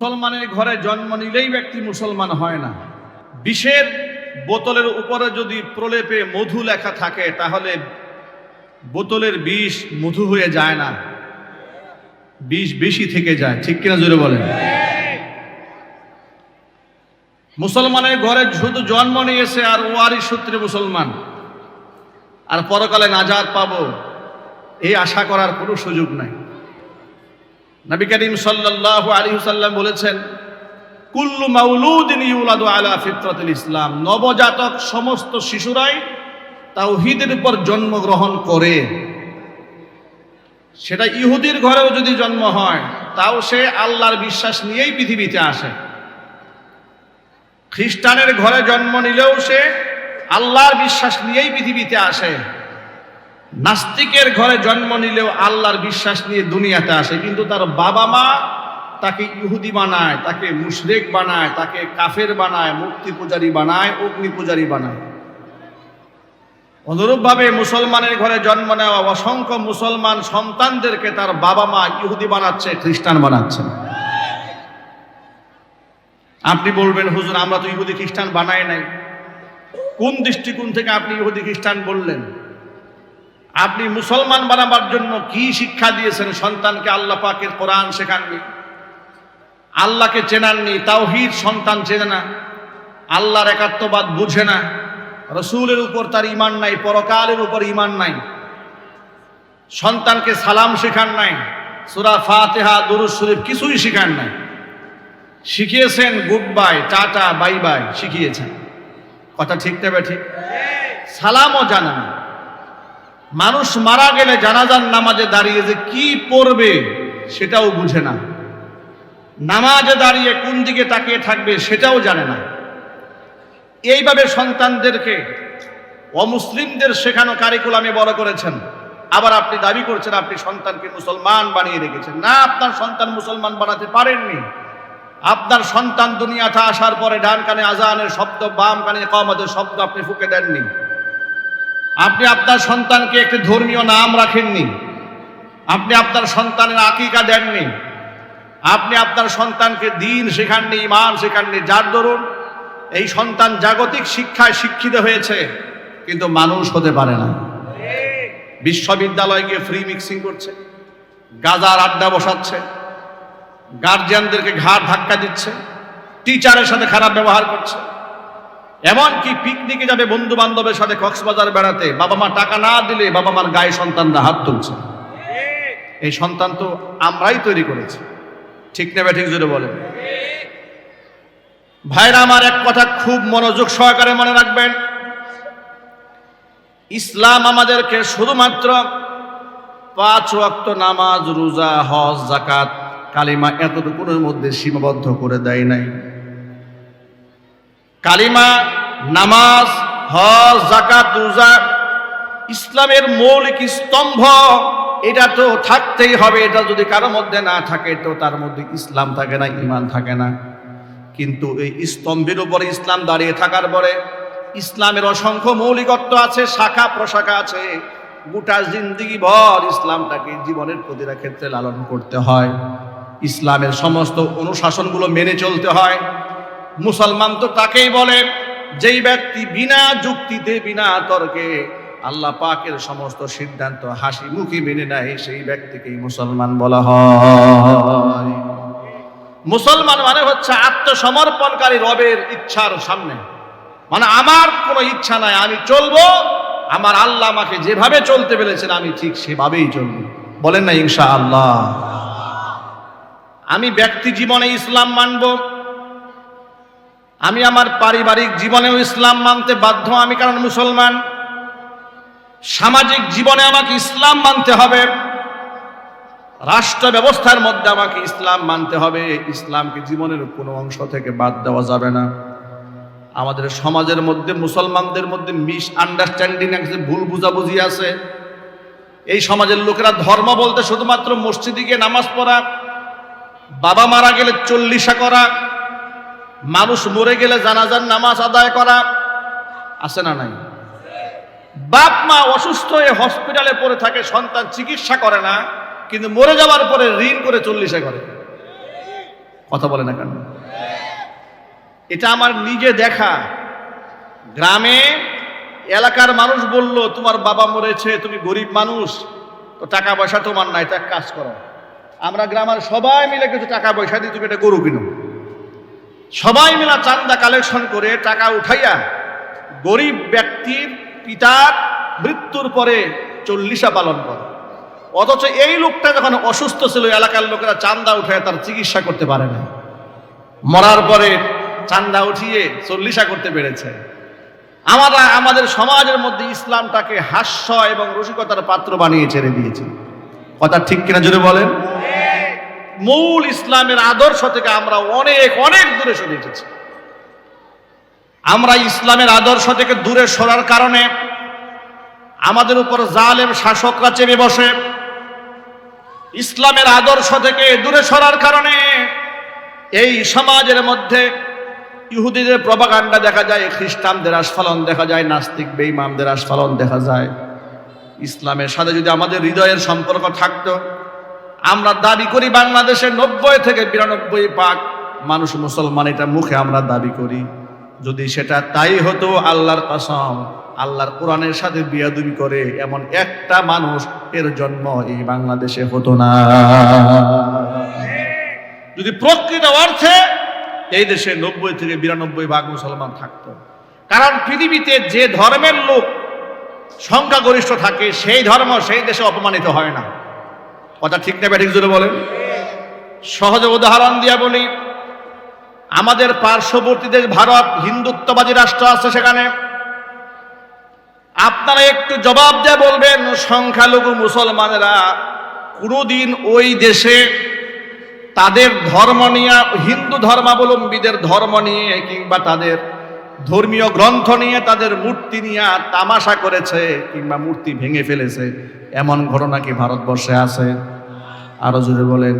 মুসলমানের ঘরে জন্ম নিলেই ব্যক্তি মুসলমান হয় না। বিষের বোতলের উপরে যদি প্রলেপে মধু লেখা থাকে, তাহলে বোতলের বিষ মধু হয়ে যায় না। বিষ বেশি থেকে যায়। ঠিক কিনা জোরে বলেন? মুসলমানের ঘরে শুধু জন্ম নিয়েছে আর ওয়ারি সূত্রে মুসলমান। আর পরকালে নাজাত পাবো, এই আশা করার কোনো সুযোগ নাই। নবী করিম সাল্লাল্লাহু আলাইহি সাল্লাম বলেছেন, কুল্লু মাউলুদিন ইউলাদু আলা ফিতরাতিল ইসলাম। নবজাতক সমস্ত শিশুরাই তাওহীদের উপর জন্মগ্রহণ করে। সেটা ইহুদির ঘরেও যদি জন্ম হয়, তাও সে আল্লাহর বিশ্বাস নিয়েই পৃথিবীতে আসে। খ্রিস্টানের ঘরে জন্ম নিলেও সে আল্লাহর বিশ্বাস নিয়েই পৃথিবীতে আসে। নাস্তিকের ঘরে জন্ম নিলেও আল্লাহর বিশ্বাস নিয়ে দুনিয়াতে আসে, কিন্তু তার বাবা মা তাকে ইহুদি বানায়, তাকে মুশরেক বানায়, তাকে কাফের বানায় মূর্তি পূজারী বানায়, অগ্নি পূজারী বানায়। অনুরূপভাবে মুসলমানের ঘরে জন্ম নেওয়া অসংখ্য মুসলমান সন্তানদেরকে তার বাবা মা ইহুদি বানাচ্ছে, খ্রিস্টান বানাচ্ছে। আপনি বলবেন, হুজুর, আমরা তো ইহুদি খ্রিস্টান বানাই নাই। কোন দৃষ্টিকোণ থেকে আপনি ইহুদি খ্রিস্টান বললেন? আপনি মুসলমান বানাবার জন্য কি শিক্ষা দিয়েছেন সন্তানকে আল্লাহ পাকের কোরআন শেখাননি? আল্লাহকে চেনাননি, তাওহিদ সন্তান চেনে না, আল্লাহর একাত্মবাদ বুঝে না, রসুলের উপর তার ইমান নাই, পরকালের উপর ইমান নাই, সন্তানকে সালাম শেখান নাই, সুরা ফাতেহা দুরুজ শরীফ কিছুই শেখান নাই। শিখিয়েছেন goodbye tata, bye bye, শিখিয়েছেন। কথা ঠিক তবে ঠিক? সালামও জানে না। মানুষ মারা গেলে জানাজান নামাজে দাঁড়িয়ে যে কি পড়বে সেটাও বুঝে না। নামাজে দাঁড়িয়ে কোন দিকে তাকিয়ে থাকবে সেটাও জানে না। এইভাবে সন্তানদেরকে অমুসলিমদের শেখানো কারিকুলামে বড় করেছেন। আবার আপনি দাবি করছেন আপনি সন্তানকে মুসলমান বানিয়ে রেখেছেন। না, আপনার সন্তান মুসলমান বানাতে পারেননি। আপনার সন্তান দুনিয়াতে আসার পরে ডান কানে আজানের শব্দ, বাম কানে কমাদের শব্দ আপনি ফুকে দেননি। আপনি আপনার সন্তানকে একটি ধর্মীয় নাম রাখেননি। আপনি আপনার সন্তানের আকিকা দেননি। আপনি আপনার সন্তানকে দিন শেখাননি ইমান শেখাননি যার দরুন এই সন্তান জাগতিক শিক্ষায় শিক্ষিত হয়েছে, কিন্তু মানুষ হতে পারে না। বিশ্ববিদ্যালয়ে গিয়ে ফ্রি মিক্সিং করছে, গাজার আড্ডা বসাচ্ছে গার্জিয়ানদেরকে ঘাড় ধাক্কা দিচ্ছে টিচারের সাথে খারাপ ব্যবহার করছে। এমনকি পিকনিকে যাবে বন্ধু বান্ধবের সাথে কক্সবাজার বেড়াতে, বাবা মা টাকা না দিলে বাবা মার গায়ে সন্তানরা হাত তুলছে। এই সন্তান তো আমরাই তৈরি করেছি। ঠিক নেবে ঠিক জুড়ে বলেন? ভাইরা আমার এক কথা খুব মনোযোগ সহকারে মনে রাখবেন। ইসলাম আমাদেরকে শুধুমাত্র পাঁচ ওয়াক্ত নামাজ, রোজা, হজ জাকাত কালিমা এতটুকুনের মধ্যে সীমাবদ্ধ করে দেয় নাই। কালিমা, নামাজ, হজ জাকাত রোজা, ইসলামের মৌলিক স্তম্ভ, এটা তো থাকতেই হবে, এটা যদি কারোর মধ্যে না থাকে, তো তার মধ্যে ইসলাম থাকে না, ইমান থাকে না। কিন্তু এই স্তম্ভের উপরে ইসলাম দাঁড়িয়ে থাকার পরে ইসলামের অসংখ্য মৌলিকত্ব আছে, শাখা প্রশাখা আছে, গোটা জিন্দিগি ভর ইসলামটাকে জীবনের প্রতিটা ক্ষেত্রে লালন করতে হয়। ইসলামের সমস্ত অনুশাসনগুলো মেনে চলতে হয়। মুসলমান তো তাকেই বলে, যেই ব্যক্তি বিনা যুক্তিতে, বিনা তর্কে আল্লাহ পাকের সমস্ত সিদ্ধান্ত হাসি মুখী মেনে নেয়, সেই ব্যক্তিকেই মুসলমান বলা হয়। মুসলমান মানে হচ্ছে আত্মসমর্পণকারী রবের ইচ্ছার সামনে। মানে আমার কোনো ইচ্ছা নাই, আমি চলবো, আমার আল্লাহ আমাকে যেভাবে চলতে পেরেছেন আমি ঠিক সেভাবেই চলবো। বলেন না ইনশা আল্লাহ আমি ব্যক্তি জীবনে ইসলাম মানব আমি আমার পারিবারিক জীবনেও ইসলাম মানতে বাধ্য আমি কারণ মুসলমান। সামাজিক জীবনে আমাকে ইসলাম মানতে হবে। রাষ্ট্র ব্যবস্থার মধ্যে আমাকে ইসলাম মানতে হবে। ইসলামকে জীবনের কোনো অংশ থেকে বাদ দেওয়া যাবে না। আমাদের সমাজের মধ্যে, মুসলমানদের মধ্যে মিস আন্ডারস্ট্যান্ডিং আছে, ভুল বুঝাবুঝি আছে। এই সমাজের লোকেরা ধর্ম বলতে শুধুমাত্র মসজিদে গিয়ে নামাজ পড়া, বাবা মারা গেলে চল্লিশা করা মানুষ মরে গেলে জানাজার নামাজ আদায় করা আছে না নাই? বাপ মা অসুস্থ হয়ে হসপিটালে পড়ে থাকে, সন্তান চিকিৎসা করে না, কিন্তু মরে যাওয়ার পরে ঋণ করে চল্লিশে করে। কথা বলে না কেন? এটা আমার নিজে দেখা। গ্রামে এলাকার মানুষ বলল, তোমার বাবা মরেছে, তুমি গরিব মানুষ, তো টাকা পয়সা তোমার নাই, তো কাজ করো। আমরা গ্রামের সবাই মিলে কিছু টাকা পয়সা দিয়ে তুমি এটা গরু কিনো। সবাই মিলা চান্দা কালেকশন করে টাকা উঠাইয়া গরিব ব্যক্তির পিতার মৃত্যুর পরে চল্লিশা পালন করে। অথচ এই লোকটা যখন অসুস্থ ছিল, এলাকার লোকেরা চান্দা উঠায় তার চিকিৎসা করতে পারে না। মরার পরে চান্দা উঠিয়ে চল্লিশা করতে পেরেছে। আমরা, আমাদের সমাজের মধ্যে ইসলামটাকে হাস্য এবং রসিকতার পাত্র বানিয়ে ছেড়ে দিয়েছে। কথা ঠিক কিনা জুড়ে বলেন? মূল ইসলামের আদর্শ থেকে আমরা অনেক অনেক দূরে সরে এসেছি। আমরা ইসলামের আদর্শ থেকে দূরে সরার কারণে আমাদের উপর জালেম শাসকরা চেপে বসে ইসলামের আদর্শ থেকে দূরে সরার কারণে এই সমাজের মধ্যে ইহুদিদের প্রবাগান্ডা দেখা যায়, খ্রিস্টানদের আস্ফালন দেখা যায়, নাস্তিক বেইমামদের আস্ফালন দেখা যায়। ইসলামের সাথে যদি আমাদের হৃদয়ের সম্পর্ক থাকতো আমরা দাবি করি বাংলাদেশের নব্বই থেকে বিরানব্বই পাক মানুষ মুসলমান, এটা মুখে আমরা দাবি করি। যদি সেটা তাই হতো, আল্লাহর কসম, আল্লাহর কোরআনের সাথে বিয়াদুবি করে এমন একটা মানুষ এর জন্ম এই বাংলাদেশে হতো না। যদি প্রকৃত অর্থে এই দেশে নব্বই থেকে বিরানব্বই ভাগ মুসলমান থাকতো, কারণ পৃথিবীতে যে ধর্মের লোক সংখ্যাগরিষ্ঠ থাকে, সেই ধর্ম সেই দেশে অপমানিত হয় না। কথা ঠিক না ব্যাঠিক জুড়ে বলেন। সহজে উদাহরণ দিয়া বলি, আমাদের পার্শ্ববর্তী দেশ ভারত, হিন্দুত্ববাদী রাষ্ট্র আছে সেখানে। আপনারা একটু জবাব দিয়ে বলবেন, সংখ্যালঘু মুসলমানেরা কোনোদিন ওই দেশে তাদের ধর্ম নিয়ে, হিন্দু ধর্মাবলম্বীদের ধর্ম নিয়ে কিংবা তাদের ধর্মীয় গ্রন্থ নিয়ে তাদের মূর্তি নিয়ে তামাশা করেছে কিংবা মূর্তি ভেঙে ফেলেছে, এমন ঘটনা কি ভারতবর্ষে আছে? আরও জোরে বলেন।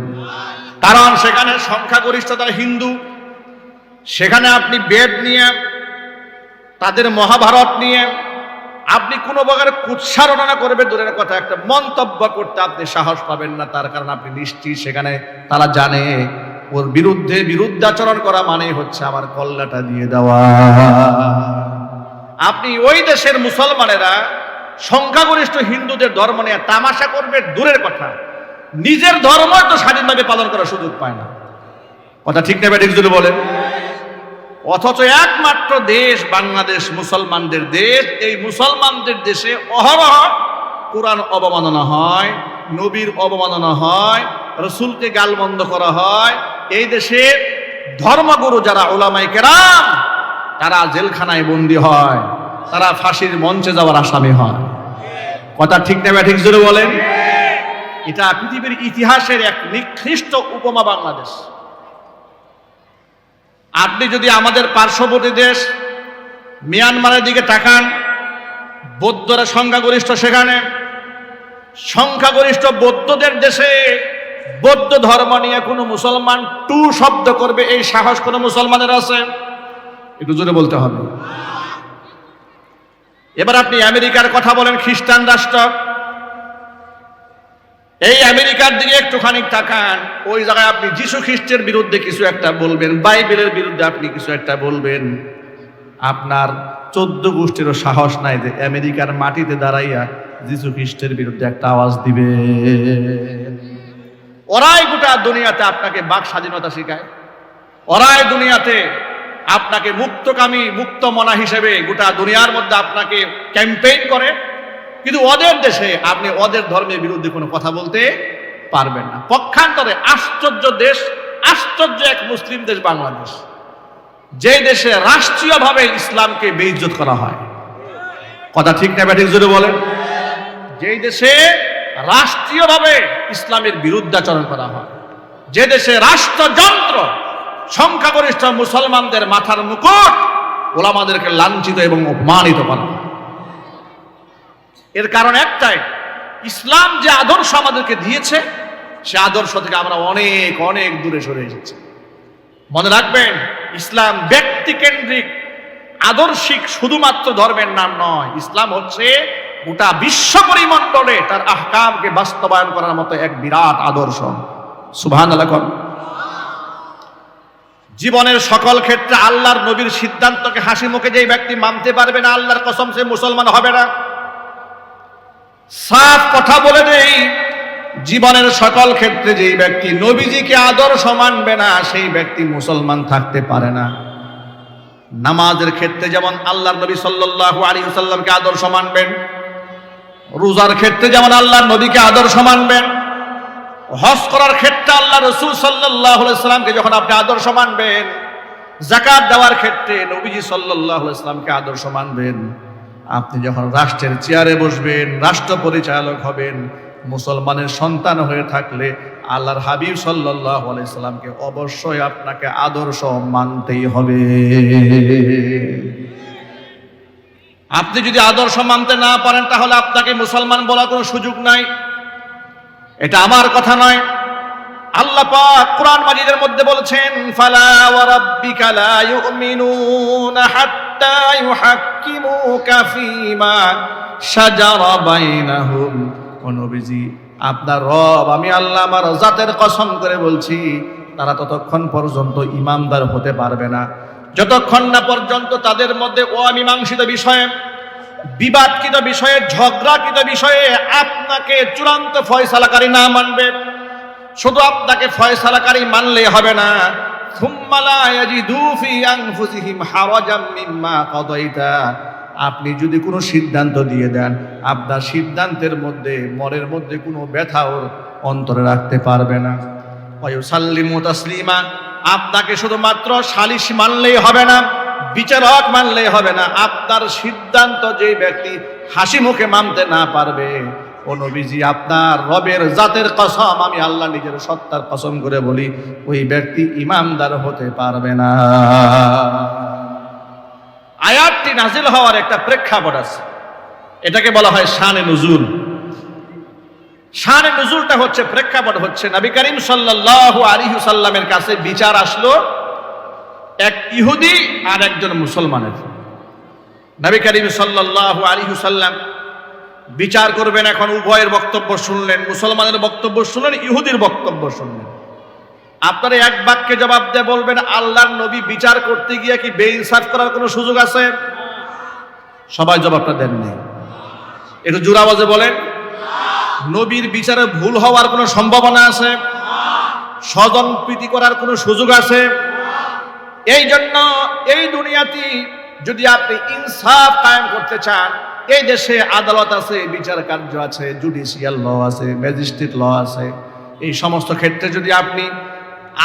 কারণ সেখানে সংখ্যাগরিষ্ঠতা হিন্দু, সেখানে আপনি বেদ নিয়ে, তাদের মহাভারত নিয়ে, আপনি কোনো প্রকার কুৎসারণা করবে, দূরের কথা, একটা মন্তব্য করতে আপনি সাহস পাবেন না, তার কারণ আপনি নিশ্চিত সেখানে তারা জানে। ওর বিরুদ্ধে বিরুদ্ধাচরণ করা মানে হচ্ছে আমার কল্লাটা দিয়ে দেওয়া। আপনি ওই দেশের মুসলমানেরা সংখ্যাগরিষ্ঠ হিন্দুদের ধর্ম নিয়ে তামাশা করবে, দূরের কথা। নিজের ধর্ম তো স্বাধীনভাবে পালন করার সুযোগ পায় না। কথা ঠিক নেবে ঠিক যদি বলেন? অথচ একমাত্র দেশ বাংলাদেশ, মুসলমানদের দেশ। এই মুসলমানদের দেশে অহরহ কোরআন অবমাননা হয়, নবীর অবমাননা হয়, রসুলকে গালবন্ধ করা হয় এই দেশে ধর্মগুরু যারা ওলামাই কেরাম, তারা জেলখানায় বন্দী হয়, তারা ফাঁসির মঞ্চে যাওয়ার আসামি হয়। কথা ঠিক না ঠিক জোরে বলেন? এটা পৃথিবীর ইতিহাসের এক নিকৃষ্ট উপমা বাংলাদেশ। আপনি যদি আমাদের পার্শ্ববর্তী দেশ মিয়ানমারের দিকে তাকান, বৌদ্ধরা সংখ্যাগরিষ্ঠ সেখানে, সংখ্যাগরিষ্ঠ বৌদ্ধদের দেশে বৌদ্ধ ধর্ম নিয়ে কোনো মুসলমান টু শব্দ করবে, এই সাহস কোনো মুসলমানের আছে? একটু জোরে বলতে হবে। এবার আপনি আমেরিকার কথা বলেন, খ্রিস্টান রাষ্ট্র। এই আমেরিকার দিকে একটুখানি তাকান, ওই জায়গায় আপনি যিশু খ্রিস্টের বিরুদ্ধে কিছু একটা বলবেন, বাইবেলের বিরুদ্ধে আপনি কিছু একটা বলবেন। আপনার চোদ্দ গোষ্ঠীরও সাহস নাই যে আমেরিকার মাটিতে দাঁড়াইয়া যিশু খ্রিস্টের বিরুদ্ধে একটা আওয়াজ দিবে ওরাই গোটা দুনিয়াতে আপনাকে বাক স্বাধীনতা শেখায়। ওরাই দুনিয়াতে আপনাকে মুক্তকামী মুক্ত মনা হিসেবে গোটা দুনিয়ার মধ্যে আপনাকে ক্যাম্পেইন করে। কিন্তু ওদের দেশে আপনি ওদের ধর্মের বিরুদ্ধে কোনো কথা বলতে পারবেন না। পক্ষান্তরে আশ্চর্য দেশ, আশ্চর্য এক মুসলিম দেশ বাংলাদেশ। যে দেশে রাষ্ট্রীয়ভাবে ইসলামকে বেইজ্জত করা হয়। কথা ঠিক না ব্যাটিক জুড়ে বলেন? যেই দেশে রাষ্ট্রীয়ভাবে ইসলামের বিরুদ্ধাচরণ করা হয়। যে দেশে রাষ্ট্রযন্ত্র, সংখ্যাগরিষ্ঠ মুসলমানদের মাথার মুকুট ওলামাদেরকে লাঞ্ছিত এবং অপমানিত করা এর কারণ একটাই, ইসলাম যে আদর্শ আমাদেরকে দিয়েছে, সে আদর্শ থেকে আমরা অনেক অনেক দূরে সরে এসেছি। মনে রাখবেন, ইসলাম ব্যক্তিকেন্দ্রিক, আদর্শিক শুধুমাত্র ধর্মের নাম নয়, ইসলাম হচ্ছে গোটা বিশ্ব পরিমণ্ডলে তার আহকামকে বাস্তবায়ন করার মতো এক বিরাট আদর্শ। সুভান জীবনের সকল ক্ষেত্রে আল্লাহর নবীর সিদ্ধান্তকে হাসি মুখে যেই ব্যক্তি মানতে পারবে না, আল্লাহর কসম সে মুসলমান হবে না। সাফ কথা বলে দেই, জীবনের সকল ক্ষেত্রে যেই ব্যক্তি নবীজিকে আদর্শ মানবে না, সেই ব্যক্তি মুসলমান থাকতে পারে না। নামাজের ক্ষেত্রে যেমন আল্লাহর নবী সাল্লাল্লাহু আলাইহি সাল্লামকে আদর্শ মানবেন রোজার ক্ষেত্রে যেমন আল্লাহ নবীকে আদর্শ মানবেন, হজ করার ক্ষেত্রে আল্লাহ রসুল সাল্লাহ সাল্লামকে যখন আপনি আদর্শ মানবেন, জাকাত দেওয়ার ক্ষেত্রে নবীজি সাল্লাহ ইসলামকে আদর্শ মানবেন। আপনি যখন রাষ্ট্রের চেয়ারে বসবেন, রাষ্ট্র পরিচালক হবেন, মুসলমানের সন্তান হয়ে থাকলে আল্লাহর হাবিব সাল্লাহ আলাইসাল্লামকে অবশ্যই আপনাকে আদর্শ মানতেই হবে। আপনি যদি আদর্শ মানতে না পারেন, তাহলে আপনাকে মুসলমান বলার কোনো সুযোগ নাই। এটা আমার কথা নয়। আল্লাহ পাক কোরআন মাজিদের মধ্যে বলেছেন, ফালা ওয়া রাব্বিকা লা ইউমিনুনা হাত্তা ইউহাক্কিমুকা ফীমা শাজারা বাইনাহুম। ও নবীজি, আপনার রব, আমি আল্লাহ আমার জাতের কসম করে বলছি, তারা ততক্ষণ পর্যন্ত ইমানদার হতে পারবে না। যতক্ষণ না পর্যন্ত তাদের মধ্যে অমীমাংসিত বিষয়ে, বিবাদকৃত বিষয়ে, ঝগড়াকৃত বিষয়ে আপনাকে চূড়ান্ত ফয়সালাকারী না মানবে। শুধু আপনাকে ফয়সালাকারী মানলে হবে না। আপনি যদি কোনো সিদ্ধান্ত দিয়ে দেন, আপনার সিদ্ধান্তের মধ্যে, মনের মধ্যে কোনো ব্যথা ওর অন্তরে রাখতে পারবে না। তাসলিমা। আপনাকে শুধুমাত্র সালিশ মানলেই হবে না, বিচারক মানলেই হবে না। আপনার সিদ্ধান্ত যে ব্যক্তি হাসি মুখে মানতে না পারবে, ও নবীজি, আপনার রবের জাতের কসম আমি আল্লাহ নিজের সত্তার কসম করে বলি, ওই ব্যক্তি ইমানদার হতে পারবে না। আয়াতটি নাজিল হওয়ার একটা প্রেক্ষাপট আছে। এটাকে বলা হয় শানে নজুল। শানে নজুলটা হচ্ছে, প্রেক্ষাপট হচ্ছে, নবী করিম সাল্লাল্লাহু আলাইহি সাল্লামের কাছে বিচার আসলো এক ইহুদি আর একজন মুসলমানের। নবী করিম সাল্লাল্লাহু আলাইহি সাল্লাম বিচার করবেন এখন, উভয়ের বক্তব্য শুনলেন, মুসলমানের বক্তব্য শুনলেন, ইহুদির বক্তব্য শুনলেন। আপনারা এক বাক্যে জবাব দিয়ে বলবেন, আল্লাহর নবী বিচার করতে গিয়ে কি বেইনসাফ করার কোনো সুযোগ আছে? সবাই জবাবটা দেননি। একটু জোর আওয়াজে বলেন। নবীর বিচারে ভুল হওয়ার কোনো সম্ভাবনা আছে? স্বজন প্রীতি করার কোনো সুযোগ আছে? এই জন্য এই দুনিয়াতে যদি আপনি ইনসাফ কায়েম করতে চান, এই দেশে আদালত আছে, বিচার কার্য আছে জুডিশিয়াল ল আছে ম্যাজিস্ট্রেট ল আছে। এই সমস্ত ক্ষেত্রে যদি আপনি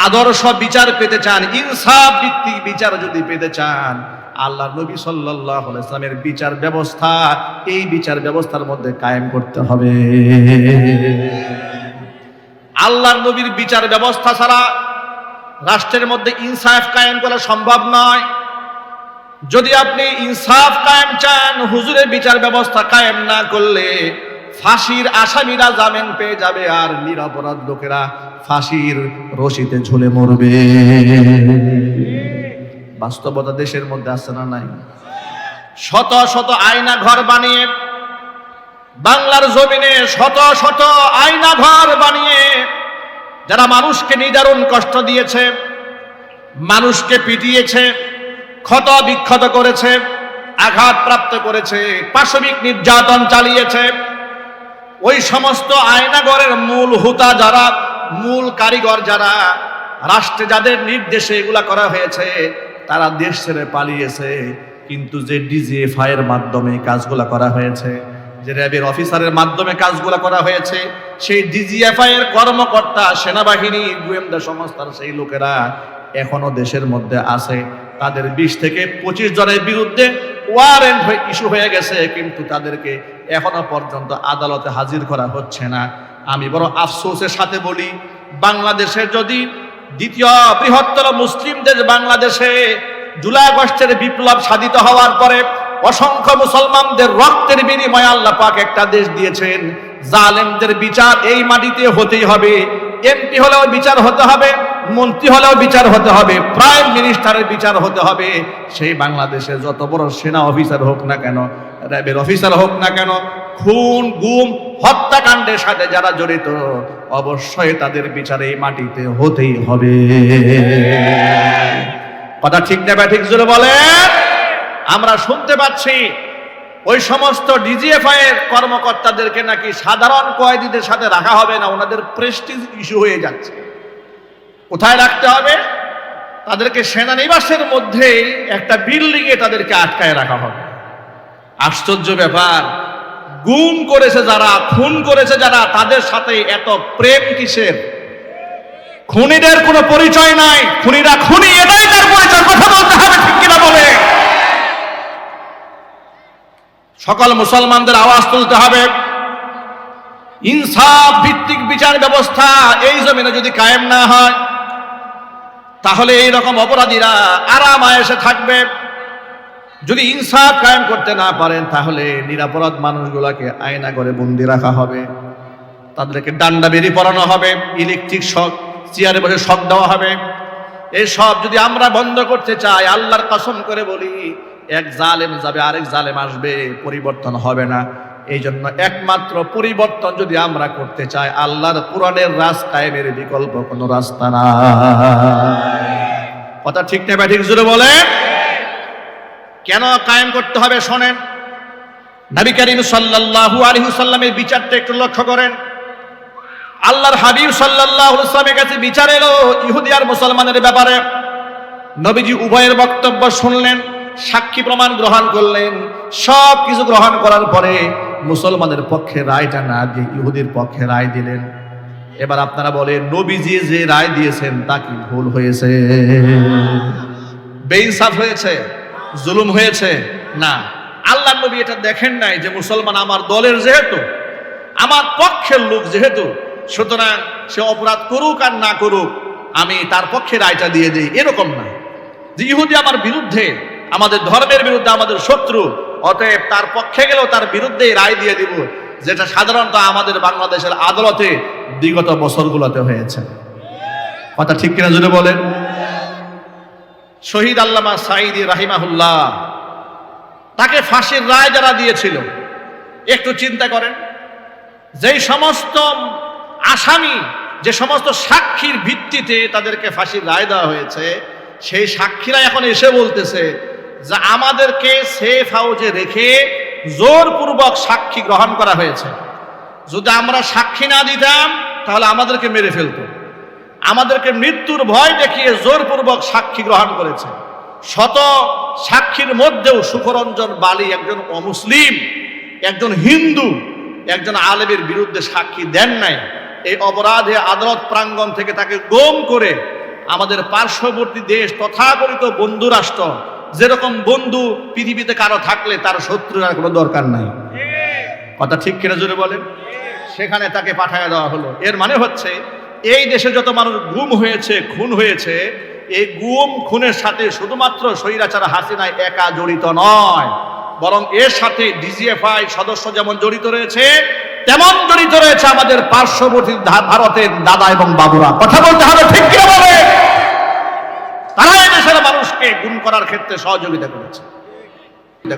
আদর্শ বিচার পেতে চান, ইনসাফ ভিত্তিক বিচার যদি পেতে চান আল্লাহ নবী সাল্লাহ ইসলামের বিচার ব্যবস্থা, এই বিচার ব্যবস্থার মধ্যে কায়েম করতে হবে। আল্লাহর নবীর বিচার ব্যবস্থা ছাড়া রাষ্ট্রের মধ্যে ইনসাফ কায়েম করা সম্ভব নয়। যদি আপনি ইনসাফ কায়েম চান, হুজুরের বিচার ব্যবস্থা কায়েম না করলে ফাঁসির আসামিরা জামিন পেয়ে যাবে আর নিরপরাধ লোকেরা ফাঁসির রশিতে ঝুলে মরবে। বাস্তবতা দেশের মধ্যে আছে না নাই? শত শত আয়না ঘর বানিয়ে, বাংলার জমিনে শত শত আয়না ঘর বানিয়ে যারা মানুষকে নিদারুণ কষ্ট দিয়েছে, মানুষকে পিটিয়েছে, ক্ষত বিক্ষত করেছে আঘাত প্রাপ্ত করেছে, পাশবিক নির্যাতন চালিয়েছে, ওই সমস্ত আয়নাগরের মূল হুতা যারা, মূল কারিগর যারা, রাষ্ট্রে যাদের নির্দেশে এগুলা করা হয়েছে তারা দেশ ছেড়ে পালিয়েছে, কিন্তু যে ডিজিএফআই এর মাধ্যমে কাজগুলা করা হয়েছে, যে র্যাবের অফিসারের মাধ্যমে কাজগুলা করা হয়েছে, সেই ডিজিএফআই এর কর্মকর্তা, সেনাবাহিনী, গোয়েন্দা সংস্থার সেই লোকেরা এখনও দেশের মধ্যে আছে। তাদের বিশ থেকে পঁচিশ জনের বিরুদ্ধে ওয়ারেন্ট হয়ে ইস্যু হয়ে গেছে, কিন্তু তাদেরকে এখনও পর্যন্ত আদালতে হাজির করা হচ্ছে না। আমি বড় আফসোসের সাথে বলি, বাংলাদেশে যদি দ্বিতীয় বৃহত্তর মুসলিম দেশ বাংলাদেশে জুলাই আগস্টের বিপ্লব সাধিত হওয়ার পরে অসংখ্য মুসলমানদের রক্তের বিনিময়ে আল্লাহ পাক একটা দেশ দিয়েছেন। জালেমদের বিচার এই মাটিতে হতেই হবে। এমপি হলেও বিচার হতে হবে, মন্ত্রী হলেও বিচার হতে হবে, প্রাইম মিনিস্টারের বিচার হতে হবে। সেই বাংলাদেশে যত বড় সেনা অফিসার হোক না কেন, র্যাবের অফিসার হোক না কেন, খুন, গুম হত্যাকাণ্ডের সাথে যারা জড়িত, অবশ্যই তাদের বিচারে এই মাটিতে হতেই হবে। কথা ঠিক না ব্যাঠিক জোরে বলেন? আমরা শুনতে পাচ্ছি, ওই সমস্ত ডিজিএফআই এর কর্মকর্তাদেরকে নাকি সাধারণ কয়েদিদের সাথে রাখা হবে না, ওনাদের প্রেস্টিজ ইস্যু হয়ে যাচ্ছে। কোথায় রাখতে হবে? তাদেরকে সেনানিবাসের মধ্যেই একটা বিল্ডিং এ তাদেরকে আটকায় রাখা হবে। আশ্চর্য ব্যাপার গুম করেছে যারা, খুন করেছে যারা, তাদের সাথে এত প্রেম কিসের? খুনিদের কোনো পরিচয় নাই। খুনিরা খুনি, এটাই তার পরিচয়। কথা বলতে হবে ঠিক কিনা বলে? সকল মুসলমানদের আওয়াজ তুলতে হবে। ইনসাফ ভিত্তিক বিচার ব্যবস্থা এই জমিনে যদি কায়েম না হয়, তাহলে এই রকম অপরাধীরা আরাম আয়েসে থাকবে। যদি ইনসাফ কায়েম করতে না পারেন, তাহলে নিরাপরাধ মানুষগুলোকে আয়না করে বন্দি রাখা হবে। তাদেরকে ডান্ডা বেরি পরানো হবে, ইলেকট্রিক শক, চেয়ারে বসে শক দেওয়া হবে। এই সব যদি আমরা বন্ধ করতে চাই, আল্লাহর কসম করে বলি, এক জালেম যাবে, আরেক জালেম আসবে, পরিবর্তন হবে না। এই জন্য একমাত্র পরিবর্তন যদি আমরা করতে চাই, আল্লাহর কোরআনের রাস কায়েমের বিকল্প কোনো রাস্তা না কথা ঠিক না ব্যাঠিক জুড়ে বলেন? কেন কায়েম করতে হবে শোনেন। নবী করিম সাল্লাল্লাহু আলাইহি সাল্লামের বিচারটা একটু লক্ষ্য করেন। আল্লাহর হাবিব সাল্লাল্লাহু আলাইহি সাল্লামের কাছে বিচার এলো ইহুদি আর মুসলমানের ব্যাপারে। নবীজি উভয়ের বক্তব্য শুনলেন, সাক্ষী প্রমাণ গ্রহণ করলেন। সব কিছু গ্রহণ করার পরে মুসলমানের পক্ষে রায়টা না দিয়ে ইহুদির পক্ষে রায় দিলেন। এবার আপনারা বলেন, নবীজি যে রায় দিয়েছেন তা কি ভুল হয়েছে? বেইনসাফ হয়েছে? জুলুম হয়েছে? না। আল্লাহ নবী এটা দেখেন নাই যে মুসলমান আমার দলের যেহেতু, আমার পক্ষের লোক যেহেতু, সুতরাং সে অপরাধ করুক আর না করুক, আমি তার পক্ষে রায়টা দিয়ে দিই। এরকম না। যে ইহুদি আমার বিরুদ্ধে, আমাদের ধর্মের বিরুদ্ধে আমাদের শত্রু, অতএব তার পক্ষে গেলেও তার বিরুদ্ধে রায় দিয়ে দিব, যেটা সাধারণত আমাদের বাংলাদেশের আদালতে বিগত বছরগুলোতে হয়েছে। কথা ঠিক কিনা যদি বলেন? শহীদ আল্লামা সাইদি রাহিমাহুল্লাহ, তাকে ফাঁসির রায় যারা দিয়েছিল, একটু চিন্তা করেন। যেই সমস্ত আসামি, যে সমস্ত সাক্ষীর ভিত্তিতে তাদেরকে ফাঁসির রায় দেওয়া হয়েছে, সেই সাক্ষীরা এখন এসে বলতেছে যে আমাদেরকে সেফ হাউজে রেখে জোরপূর্বক সাক্ষী গ্রহণ করা হয়েছে। যদি আমরা সাক্ষী না দিতাম, তাহলে আমাদেরকে মেরে ফেলতো। আমাদেরকে মৃত্যুর ভয় দেখিয়ে জোরপূর্বক সাক্ষী গ্রহণ করেছে। শত সাক্ষীর মধ্যেও সুখরঞ্জন বালি একজন অমুসলিম একজন হিন্দু একজন আলেমের বিরুদ্ধে সাক্ষী দেন নাই। এই অপরাধে আদালত প্রাঙ্গণ থেকে তাকে গোম করে আমাদের পার্শ্ববর্তী দেশ তথাকথিত বন্ধু রাষ্ট্র যেরকম বন্ধু পৃথিবীতে কারও থাকলে তার শত্রুর কোনো দরকার নাই। কথা ঠিক কিনা জোরে বলেন? সেখানে তাকে পাঠায় দেওয়া হলো। এর মানে হচ্ছে এই দেশে যত মানুষ গুম হয়েছে, খুন হয়েছে, এই গুম, খুনের সাথে শুধুমাত্র স্বৈরাচার হাসিনায় একা জড়িত নয়, বরং এর সাথে ডিজিএফআই সদস্য যেমন জড়িত রয়েছে, তেমন জড়িত রয়েছে আমাদের পার্শ্ববর্তী ভারতের দাদা এবং বাবুরা। কথা বলতে হবে ঠিক কিনা বলে? তারা দেশের মানুষকে গুম করার ক্ষেত্রে সহযোগিতা করেছে।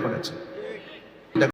করেছে।